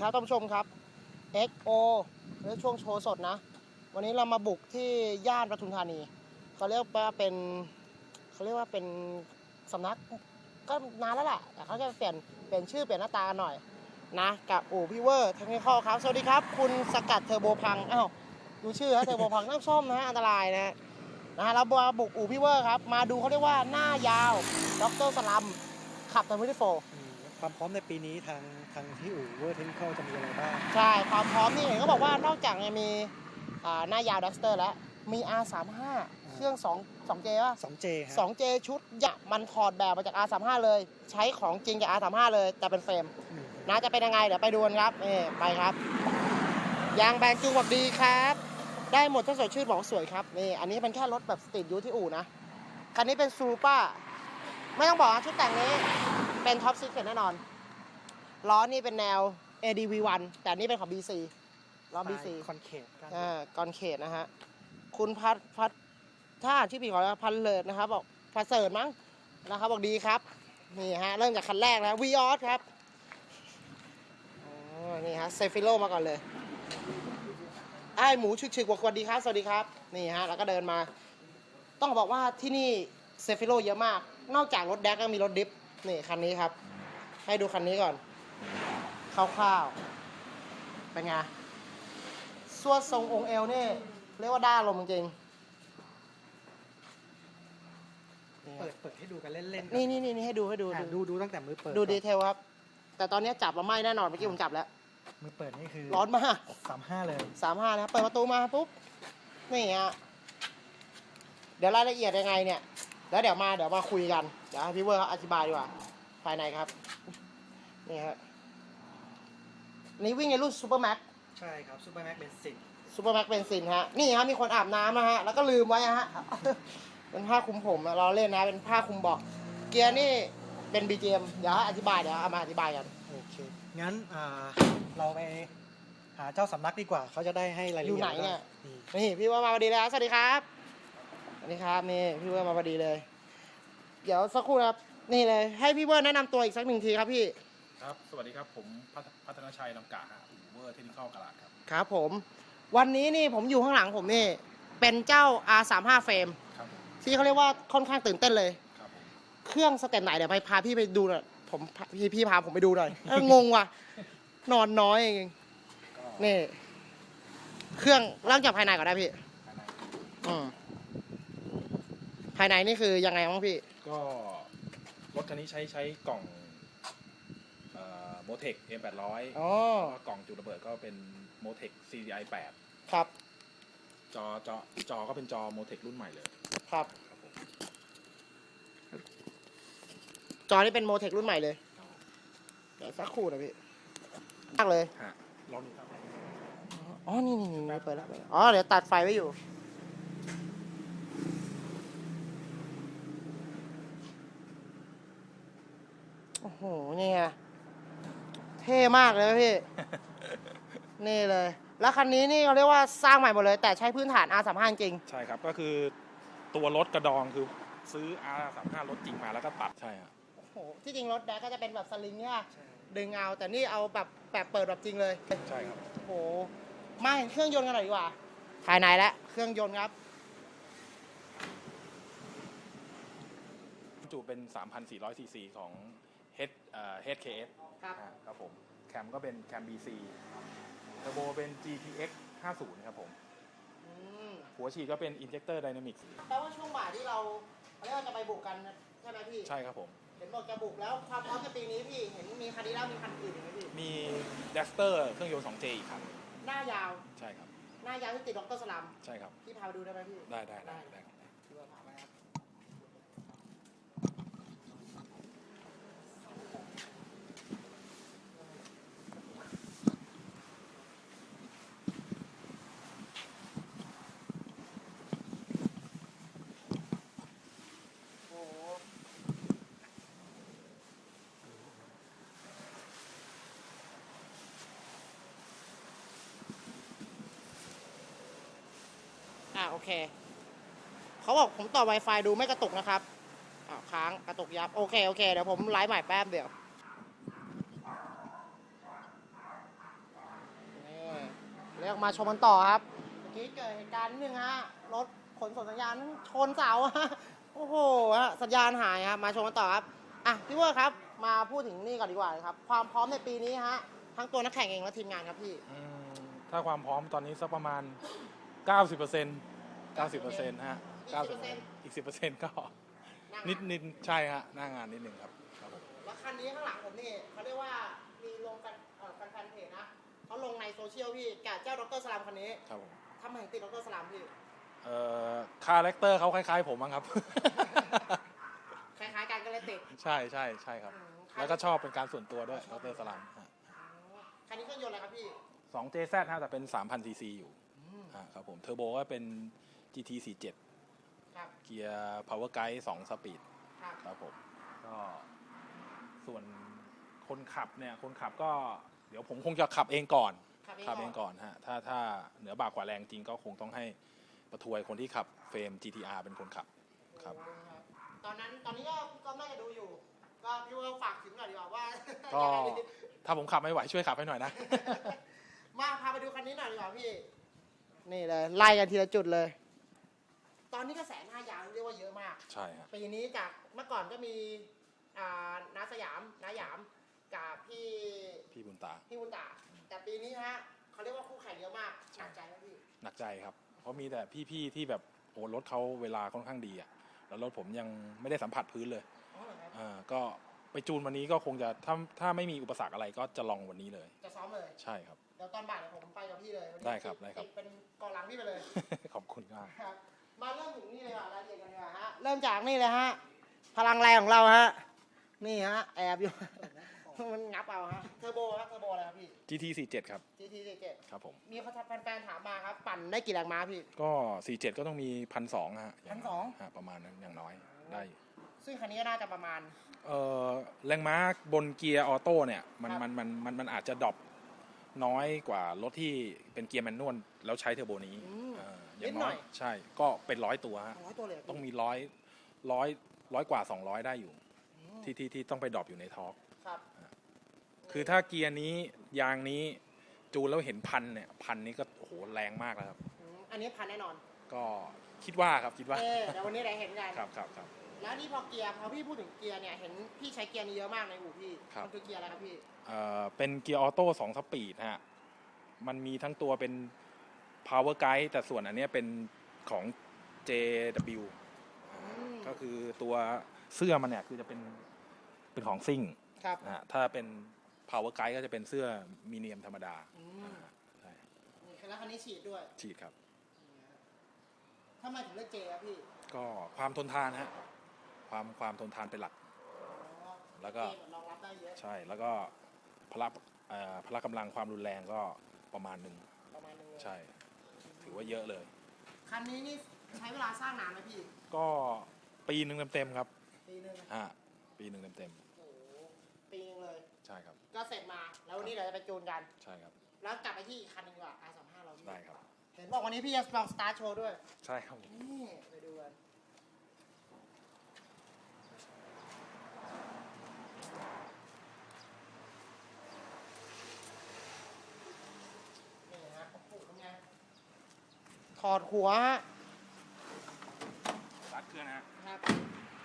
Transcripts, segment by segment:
ครับท่านผู้ชมครับ XO เรื่อช่วงโชว์สดนะ วันนี้เรามาบุกที่ย่านปทุมธานีเขาเรียกว่าเป็นเขาเรียกว่าเป็นสำนักก็นานแล้วแหละแต่เขาจะเปลี่ยนเปลี่ยนชื่อเปลี่ยนหน้าตาหน่อยนะกับอู่พี่เวอร์เทคนิคอลครับ สวัสดีครับ คุณสกัดเทอร์โบพังอ้าวดูชื่อฮะเทอร์โบพังต้องซ่อมนะฮะอันตรายนะนะฮะเรามาบุกอู่พี่เวอร์ครับ มาดูเขาเรียกว่าหน้ายาวด็อกเตอร์สลัมขับทำวิดีโฟ ความพร้อมในปีนี้ทางทางที่อู่เวอร์เทคนิคจะมีอะไรบ้าง ใช่ความพร้อมนี่เห็นเขาบอกว่านอกจากจะมีอ่าหน้ายาวดัสเตอร์แล้ว มี R35 เครื่อง2 2J ป่ะ 2J ฮะ 2J ชุดยะมันถอดแบบมาจาก R35 เลย ใช้ของจริงจาก R35 เลย แต่เป็นเฟรมอืม นะจะเป็นยังไง เดี๋ยวไปดูกันครับนี่ไปครับ ยางแบนจูงบอกดีครับ ได้หมดถ้าสดชื่นบอกว่าสวยครับนี่อันนี้เป็นแค่รถแบบสตรีทยูที่อู่นะ คันนี้เป็นซูเปอร์ไม่ต้องบอกนะชุดแต่งนี้ เป็นท็อปซีเคทแน่นอน ล้อนี่เป็นแนว ADV1 แต่อันนี่เป็นของ BC ล้อ BC คอนเคทอ่ากอนเขตนะฮะ คุณพัดพัดถ้าอ่านชื่อผิดขอพันเลิศนะครับ บอกพัดเสริฐมั้งนะครับ บอกดีครับ นี่ฮะ เริ่มจากคันแรกนะวีออสครับอ๋อนี่ฮะเซฟิโลมาก่อนเลยไอ้หมูชึกชึกบอกสวัสดีครับ สวัสดีครับ นี่ฮะ แล้วก็เดินมา ต้องบอกว่าที่นี่เซฟิโลเยอะมาก นอกจากรถแดกก็มีรถดิฟ นี่คันนี้ครับ ให้ดูคันนี้ก่อนคร่าวๆเป็นไงสวดทรงองค์เอวนี่เรียกว่าด้าลมจริงๆเปิดเปิดให้ดูกันเล่นๆนี่นี่นี่นี่ให้ดูให้ดูอะดูดูดูตั้งแต่มือเปิดดูก่อนดีเทลครับ แต่ตอนนี้จับมาไหม้แน่นอนเมื่อกี้ผมจับแล้ว มือเปิดนี่คือ ร้อนมากสามห้าเลยสามห้านะครับเปิดประตูมาปุ๊บนี่ฮะเดี๋ยวรายละเอียดยังไงเนี่ย แล้วเดี๋ยวมาเดี๋ยวมาคุยกัน เดี๋ยวให้พี่เวอร์เขาอธิบายดีกว่า ภายในครับ นี่ฮะนี่วิ่งในรุ่นซูเปอร์แม็กใช่ครับซูเปอร์แม็กเบนซินซูเปอร์แม็กเบนซินฮะ นี่ฮะมีคนอาบน้ำนะฮะ แล้วก็ลืมไว้ฮะ เป็นผ้าคลุมผมอะเราเล่นนะ เป็นผ้าคลุมเบอก เกียร์นี่เป็น BGM เดี๋ยวอธิบายเดี๋ยวเอามาอธิบายกัน โอเค งั้นอ่าเราไปหาเจ้าสำนักดีกว่า เขาจะได้ให้รายละอยู่เอียดไหนเนี่ยได้นี่นี่พี่ว่ามาพอดีแล้ว สวัสดีครับ สวัสดีครับนี่พี่ว่ามาพอดีเลย เดี๋ยวสักครู่นะครับ นี่เลย ให้พี่เวอร์แนะนำตัวอีกสักหนึ่งทีครับพี่ ครับ สวัสดีครับ ผมพัฒพัฒนาชัยลำกาฮะอูเวอร์เทคนิคอลกลาดครับ ครับผม วันนี้นี่ผมอยู่ข้างหลังผมนี่ เป็นเจ้า R35 เฟรมครับผมที่เขาเรียกว่าค่อนข้างตื่นเต้นเลย ครับผมเครื่องสเต็ปไหนเดี๋ยวไปพาพี่ไปดูหน่อยผมพาพี่พี่พาผมไปดูหน่อยเอองงว่ะ นอนน้อยเองก็นี่ เครื่องเริ่มจากภายในก่อนได้พี่ภายในอืมภายในนี่คือยังไงบ้างพี่ ก็รถคันนี้ใช้ใช้กล่องโมเทค M800 อ๋อ แล้วก็กล่องจุดระเบิดก็เป็นโมเทค CDI ครับ8จอจอจอก็เป็นจอโมเทครุ่นใหม่เลยครับ ครับผมจอนี่เป็นโมเทครุ่นใหม่เลย ครับผมเดี๋ยวสักครู่นะพี่มากเลย ฮะลองดูครับ อ๋อ นี่นี่นี่เปิดแล้วเปิดแล้วอ๋อ เดี๋ยวตัดไฟไว้อยู่ โอ้โห นี่ไง เท่มากเลยนะพี่ นี่เลย แล้วคันนี้นี่เขาเรียกว่าสร้างใหม่หมดเลย แต่ใช้พื้นฐาน R35 จริง ใช่ครับก็คือตัวรถกระดองคือซื้อ R35 รถจริงมาแล้วก็ตัดใช่ฮะโอ้โห ที่จริงรถแดกก็จะเป็นแบบสลิงเนี่ย ดึงเอา แต่นี่เอาแบบแบบเปิดแบบจริงเลย ใช่ครับ โอ้โห มาเห็นเครื่องยนต์กันหน่อยดีกว่า ภายในแล้วเครื่องยนต์ครับ จุเป็น 3,400ซีซีของ H เอ่อ HKS ครับอ่าครับผม แคมก็เป็นแคม BC เทอร์โบเป็น GTX 50 ครับผม อืมหัวฉีดก็เป็น Injector Dynamics แปลว่าช่วงบ่ายที่เราเขาเรียกว่าจะไปบุกกันใช่ไหมพี่ ใช่ครับผม เห็นบอกจะบุกแล้วความพร้อมในปีนี้พี่ เห็นมีคันนี้แล้วมีคันอื่นอีกไหมพี่ มี Duster เครื่องยนต์ 2J อีกคันหน้ายาว ใช่ครับ หน้ายาวที่ติดด็อกเตอร์สลัม ใช่ครับ พี่พาไปดูได้ไหมพี่ ได้ได้ได้ได้ครับ พี่ว่าพาไปครับโอ้โห อ่า โอเค เขาบอกผมต่อ Wi-Fi ดูไม่กระตุกนะครับอ้าวค้างกระตุกยับ โอเค โอเค เดี๋ยวผมไลฟ์ใหม่แป๊บเดียวดี๋ยวมาชมกันต่อครับ เมื่อกี้เกิดเหตุการณ์นิดนึงฮะ รถขนส่งสัญญาณชนเสาฮะ โอ้โหฮะสัญญาณหายครับ มาชมกันต่อครับ อะพี่เวอร์ครับ มาพูดถึงนี่ก่อนดีกว่าครับ ความพร้อมในปีนี้ฮะ ทั้งตัวนักแข่งเองและทีมงานครับพี่ อืมถ้าความพร้อมตอนนี้สักประมาณ 90% 90%ฮะอีก10% 90%อีก 10%ก็ นิดนิดใช่ฮะหน้างานนิดหนึ่งครับครับผมแล้วคันนี้ข้างหลังผมนี่เขาเรียกว่ามีลงแฟนเอ่อแฟนๆเพจนะเขาลงในโซเชียลพี่กับเจ้าดรสลามคันนี้ครับผมทำไมถึงติดดรสลามพี่เอ่อคาแรคเตอร์เขาคล้าย ๆ ผมมั้งครับ คล้ายๆกันก็เลยติดใช่ใช่ใช่ครับอืมแล้วก็ชอบเป็นการส่วนตัวด้วยดรสลัมฮะคันนี้เครื่องยนต์อะไรครับพี่สอง JZ ฮะแต่เป็น 3,000 cc อยู่ฮะครับผมเทอร์โบก็เป็น GT 47ครับเกียร์ Power Guide 2สปีดครับครับผม ก็ส่วนคนขับเนี่ยคนขับก็เดี๋ยวผมคงจะขับเองก่อน ขับเองขับเองก่อนก่อนฮะถ้าถ้าเหนือบากกว่าแรงจริงก็คงต้องให้ประทวยคนที่ขับเฟรม GTR เป็นคนขับครับ ตอนนั้นตอนนี้ก็ก็น่าจะดูอยู่ ก็พี่ว่าฝากถึงหน่อยดีกว่าว่าก็ยังไงดีถ้าผมขับไม่ไหวช่วยขับให้หน่อยนะ มาพาไปดูคันนี้หน่อยดีกว่าพี่ นี่เลยไล่กันทีละจุดเลย ตอนนี้กระแสหน้ายางเรียกว่าเยอะมาก ใช่ฮะปีนี้จากเมื่อก่อนก็มีอ่านาสยามนาหยามกับพี่พี่บุญตา พี่บุญตา แต่ปีนี้ฮะเขาเรียกว่าคู่แข่งเยอะมากหนักใจไหมพี่หนักใจครับ เพราะมีแต่พี่ๆที่แบบโอ้รถเขาเวลาค่อนข้างดีอะแล้วรถผมยังไม่ได้สัมผัสพื้นเลยอ๋อเหรอครับอ่าก็ไปจูนวันนี้ก็คงจะถ้าถ้าไม่มีอุปสรรคอะไรก็จะลองวันนี้เลย จะซ้อมเลย ใช่ครับ เดี๋ยวตอนบ่ายเดี๋ยวผมไปกับพี่เลยวันนี้ได้ครับได้ครับติเป็นกองหลังพี่ไปเลย ขอบคุณมากครับ มาเริ่มถึงนี่เลยค่ะรายละเอียดกันดีกว่าฮะ เริ่มจากนี่เลยฮะ พลังแรงของเราฮะ นี่ฮะ แอบอยู่ มันงับเอาฮะ เทอร์โบฮะ เทอร์โบอะไรครับพี่ GT 47ครับ GT 47ครับผม มีแฟนๆถามมาครับ ปั่นได้กี่แรงม้าพี่ ก็ 47 ก็ต้องมีพันสองฮะ1,200 ฮะประมาณนั้นอย่างน้อยได้อยู่ซึ่งคันนี้ก็น่าจะประมาณ เอ่อแรงม้าบนเกียร์ออโต้เนี่ยมันครับ มันมันมันมันอาจจะดรอปน้อยกว่ารถที่เป็นเกียร์แมนนวลแล้วใช้เทอร์โบนี้อืมอ่าอย่าง นิดหน่น้ออยยใช่ก็เป็นร้อยตัวฮะร้อยตัวเลยเหรต้องพี่มีร้อยร้อยร้อยกว่าสองร้อยได้อยู่ อืมที่ที่ที่ต้องไปดรอปอยู่ในทอร์กครับคือถ้าเกียร์นี้ยางนี้จูนแล้วเห็นพันเนี่ยพันนี้ก็โอ้โหแรงมากแล้วครับ อืมอันนี้พันแน่นอน ก็คิดว่าครับคิดว่าเออเดี๋ยววันนี้ได้เห็นกัน ครับครับครับ แล้วนี่พอเกียร์พอพี่พูดถึงเกียร์เนี่ยเห็นพี่ใช้เกียร์นี้เยอะมากในอู่พี่ครับ มันคือเกียร์อะไรครับพี่ เอ่อเป็นเกียร์ออโต้สองสปีดฮะ มันมีทั้งตัวเป็น power guide แต่ส่วนอันเนี้ยเป็นของ JW มก็คือตัวเสื้อมันเนี่ยคือจะเป็นเป็นของซิ่งครับนะฮะถ้าเป็น power guide ก็จะเป็นเสื้อมีเนียมธรรมดาอืมใช่นี่แล้วคันนี้ฉีดด้วย ฉีดครับทำไมถึงเลือกเจครับพี่ ก็ความทนทานฮะ ความความทนทานเป็นหลักอ๋อแล้วก็เจมันรองรับได้เยอะ ใช่ แล้วก็พละเอ่อพละกำลังความรุนแรงก็ประมาณหนึ่งประมาณนึงเลยใช่ ถือว่าเยอะเลย คันนี้นี่ใช้เวลาสร้างนานไหมพี่ ก็ปีหนึ่งเต็มๆครับปีหนึงฮะปีหนึ่งเต็มโอ้โหปีหนึงเลย ๆใช่ครับ ก็เสร็จมา แล้ววันนี้เดี๋ยวจะไปจูนกัน ใช่ครับแล้วกลับไปที่อีกคันหนึงดีกว่า R35 เราพี่ได้ครับ เห็นบอกวันนี้พี่จะลองสตาร์ทโชว์ด้วย ใช่ครับผมนี่ไปดูกันนี่ฮะโอ้โหเป็นไง ถอดหัวฮะรัดเครื่องนะฮะครับ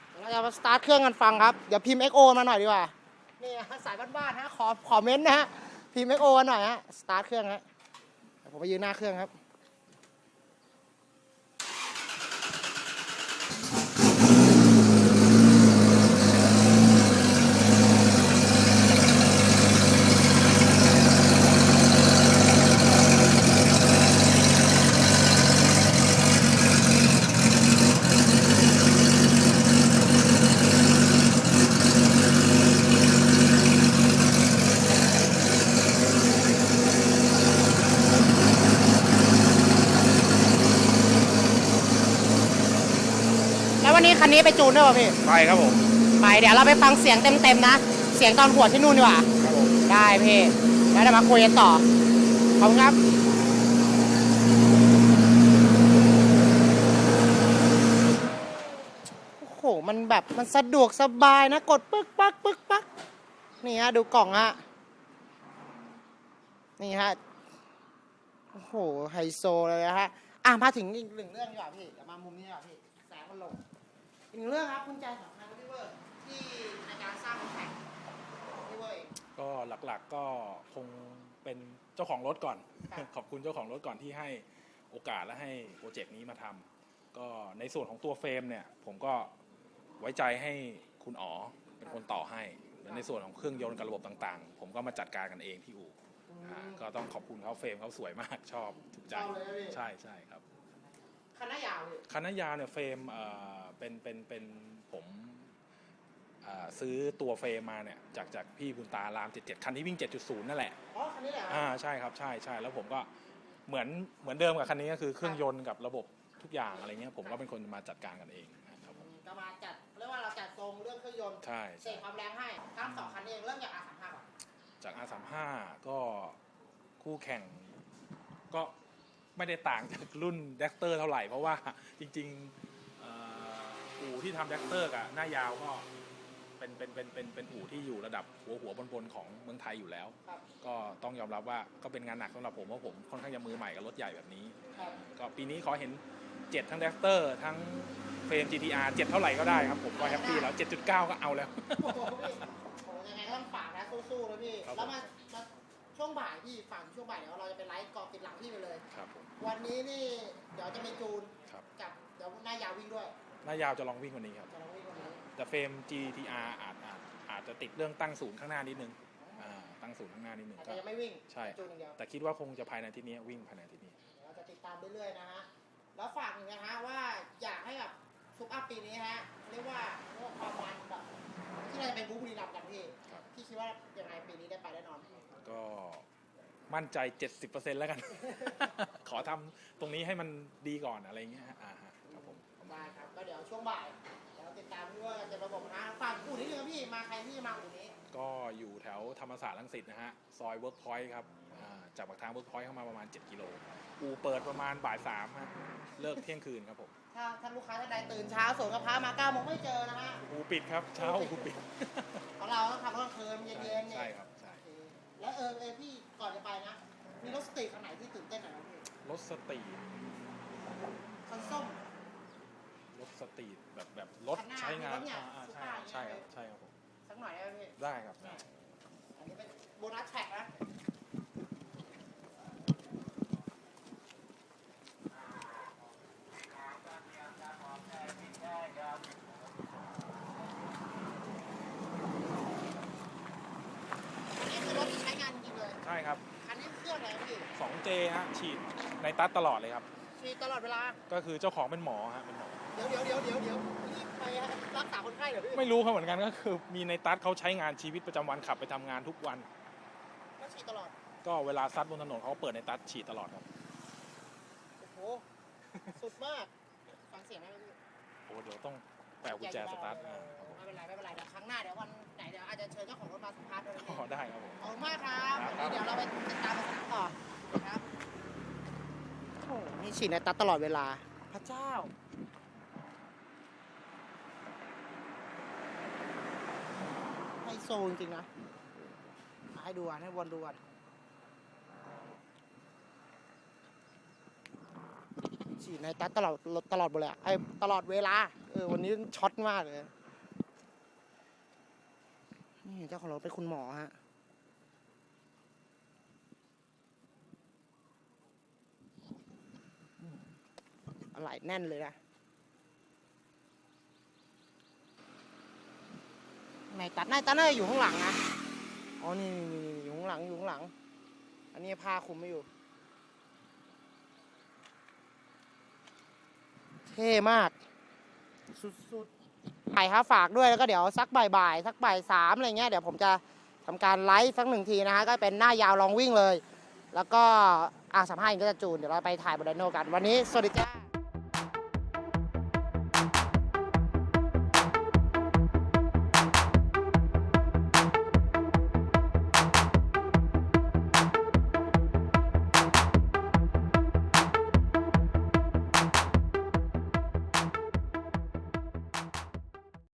เดี๋ยวเราจะมาสตาร์ทเครื่องกันฟังครับ เดี๋ยวพิมพ์ XO มาหน่อยดีกว่า นี่ฮะสายบ้านๆฮะขอขอเม้นต์นะฮะ พิมพ์ XO มาหน่อยฮะ สตาร์ทเครื่องฮะเดี๋ยวผมไปยืนหน้าเครื่องครับ นนี้คันนี้ไปจูนด้วยป่ะพี่ ไปครับผมไปเดี๋ยวเราไปฟังเสียงเต็มๆนะ เสียงตอนหัวดที่นู่นดีกว่า ครับผมได้พี่ แล้วเดี๋ยวมาคุยกันต่อ ขอบคุณครับ โอ้โห มันแบบมันสะดวกสบายนะ กดปึ๊กปักปึ๊กปักนี่ฮะ ดูกล่องฮะ นี่ฮะ โอ้โห ไฮโซเลยนะฮะ อะ มาถึงอีกหนึ่งเรื่องดีกว่าพี่เดี๋ยวมามุมนี้ดีกว่าพี่แสงมันลง อีกหนึ่งเรื่องครับคุณใจสำคัญครับพี่เวอร์ที่ในการสร้างรถแข่งพี่เวอร์เองก็หลักๆก็คงเป็นเจ้าของรถก่อน ครับ ขอบคุณเจ้าของรถก่อนที่ให้โอกาสและให้โปรเจกต์นี้มาทำก็ในส่วนของตัวเฟรมเนี่ย ผมก็ไว้ใจให้คุณอ๋อเป็นคนต่อให้แล้วในส่วนของเครื่องยนต์กับระบบต่างๆ ผมก็มาจัดการกันเองที่อู่อ่าก็ต้องขอบคุณเขาเฟรมเขาสวยมากชอบถูกใจชอบเลยนะพี่ ใช่ใช่ครับ คันหน้ายาวเลยคันนายาวเนี่ยเฟรมเอ่อเป็นเป็นเป็นผมอ่าซื้อตัวเฟรมมาเนี่ยจากจากพี่บุญตาราม77คันที่วิ่ง7.0นั่นแหละอ๋อคันนี้แหละอ่าใช่ครับใช่ใช่แล้วผมก็เหมือนเหมือนเดิมกับคันนี้ก็คือเครื่องยนต์กับระบบทุกอย่างอะไรเงี้ยผมก็เป็นคนมาจัดการกันเองนะครับผมจะมาจัดเรียกว่าเราจัดทรงเรื่องเครื่องยนต์ใช่เสกความแรงให้ทั้งสองคันเองเริ่มจาก R35 ก่อนจาก R35 ก็คู่แข่งก็ ไม่ได้ต่างจากรุ่นแดกเตอร์เท่าไหร่ เพราะว่าจริงๆเอ่ออู่ที่ทำแดกเตอร์กับหน้ายาวก็เป็นเป็นเป็นเป็นเป็นอู่ที่อยู่ระดับหัวหัวบนบนๆของเมืองไทยอยู่แล้วครับก็ต้องยอมรับว่าก็เป็นงานหนักสำหรับผมเพราะผมค่อนข้างจะมือใหม่กับรถใหญ่แบบนี้ครับก็ปีนี้ขอเห็น7ทั้งแดกเตอร์ทั้งเฟรม GTR 7 เท่าไหร่ก็ได้ครับผมก็แฮปปี้แล้ว 7.9 ก็เอาแล้วโอ้โหพี่โอ้โหยังไงก็ต้องฝากนะสู้ๆนะพี่ครับแล้วมามา ช่วงบ่ายพี่ฝากช่วงบ่ายเดี๋ยวเราจะไปไลฟ์กอบติดหลังพี่ไปเลย ครับผม วันนี้นี่เดี๋ยวจะมีจูนครับ กับเดี๋ยวหน้ายาววิ่งด้วยหน้ายาวจะลองวิ่งวันนี้ครับ จะลองวิ่งวันนี้แต่เฟรม GTR อาจอาจอาจจะติดเรื่องตั้งศูนย์ข้างหน้านิดนึงอ่าตั้งศูนย์ข้างหน้านิดนึงอาจก็ จะยังไม่วิ่งใช่ จูนอย่างเดียว แต่คิดว่าคงจะภายในอาที่นี้วิ่งภายในอาที่นี้ เดี๋ยวเราจะติดตามเรื่อยๆนะฮะ แล้วฝากหนึ่งนะฮะว่าอยากให้แบบทุกอัพปีนี้ฮะเรียกว่าเรียกว่าความมันแบบที่เราจะเป็นบู๊บุรีรัมย์กันพี่ ครับพี่คิดว่ายังไงปีนี้ได้ไปแน่นอน ก็มั่นใจ 70%แล้วกัน ขอทำตรงนี้ให้มันดีก่อนอะไรเงี้ยฮะอ่าฮะครับผม ได้ครับก็เดี๋ยวช่วงบ่ายเดี๋ยวติดตามด้วยกันจะระบบนะฝากอู่นิดนึงครับพี่มาใครที่มาอู่นี้ ก็อยู่แถวธรรมศาสตร์ลังสิตนะฮะ ซอยเวิร์กพอยต์ครับอ่าจากปากทางเวิร์กพอยต์เข้ามาประมาณ 7 กิโล อูเปิดประมาณบ่ายสามฮะเลิกเที่ยงคืนครับผม ถ้าท่านลูกค้าท่านใดตื่นเช้าสวนกระเพรามาเก้าโมงไม่เจอนะฮะอูปิดครับ เช้าอูปิดของเราต้องทำกลางคืนเย็นๆเนี่ย ใช่ครับใช่โอเค แล้วเออเออพี่ก่อนจะไปนะ มีรถสตรีทคันไหนที่ตื่นเต้นหน่อยไหมพี่รถสตรีทคันส้ม รถสตรีทแบบแบบรถข้างหน้าใช้งานมีรถเนี่ยอ่าซุปอ่าเปอร์ใช่อย่างเงี้ยใช่ครับใช่ครับผมสักหน่อยได้ไหมพี่ ได้ครับได้ อันนี้เป็นโบนัสแท็กนะ อันนี้คือรถที่ใช้งานจริงๆเลย ใช่ครับ อันนี้เครื่ องอะไรครับพี่ 2J ฮะฉีดในตัดตลอดเลยครับ ฉีดตลอดเวลา ก็คือเจ้าของเป็นหมอฮะเป็นหมอ เดี๋ยวเดี๋ยวเดี๋ยวเดี๋ยวเดี๋ยวรีบไปรักษาคนไข้เหรอพี่ไม่รู้ครับเหมือนกันก็คือมีในตัดเขาใช้งานชีวิตประจำวันขับไปทำงานทุกวัน ก็ฉีดตลอด ก็เวลาซัดบนถนนเขาก็เปิดในตัดฉีดตลอดครับโอ้โห สุดมาก ฟังเสียงได้ไหมพี่โอ้เดี๋ยวต้องแปะกุญแจสตาร์ทอ่าครับผมไม่เป็นไรไม่เป็นไรเดี๋ยวครั้งหน้าเดี๋ยววันไหนเดี๋ยวอาจจะเชิญเจ้าของรถมาสัมภาษณ์ด้วยนะพี่ อ๋อได้ครับผม ขอบคุณมากครับ ครับวันนี้เดี๋ยวเราไปติดตามกันต่อครับโอ้โหนี่ ฉีดในตัดตลอดเวลา พระเจ้าไฮโซจริงๆนะอะให้ดูอะให้วนดูอะฉีดในตัดตลอดตลอดเวลาไอ้ตลอดเวลา เออ วันนี้ช็อตมากเลย นี่เจ้าของรถเป็นคุณหมอฮะ อะไรแน่นเลยนะในตัดในตัดเนอร์อยู่ข้างหลังนะ อ๋อ นี่นี่นี่อยู่ข้างหลัง อยู่ข้างหลัง อันนี้ผ้าคุมไม่อยู่ เท่มาก สุดๆไปครับฝากด้วย แล้วก็เดี๋ยวสักบ่ายๆ สักบ่ายสามอะไรเงี้ย เดี๋ยวผมจะทำการไลฟ์สักหนึ่งทีนะฮะ ก็เป็นหน้ายาวลองวิ่งเลย แล้วก็อาสามห้าก็จะจูน เดี๋ยวเราไปถ่ายบนไดโนกัน วันนี้ สวัสดีจ้า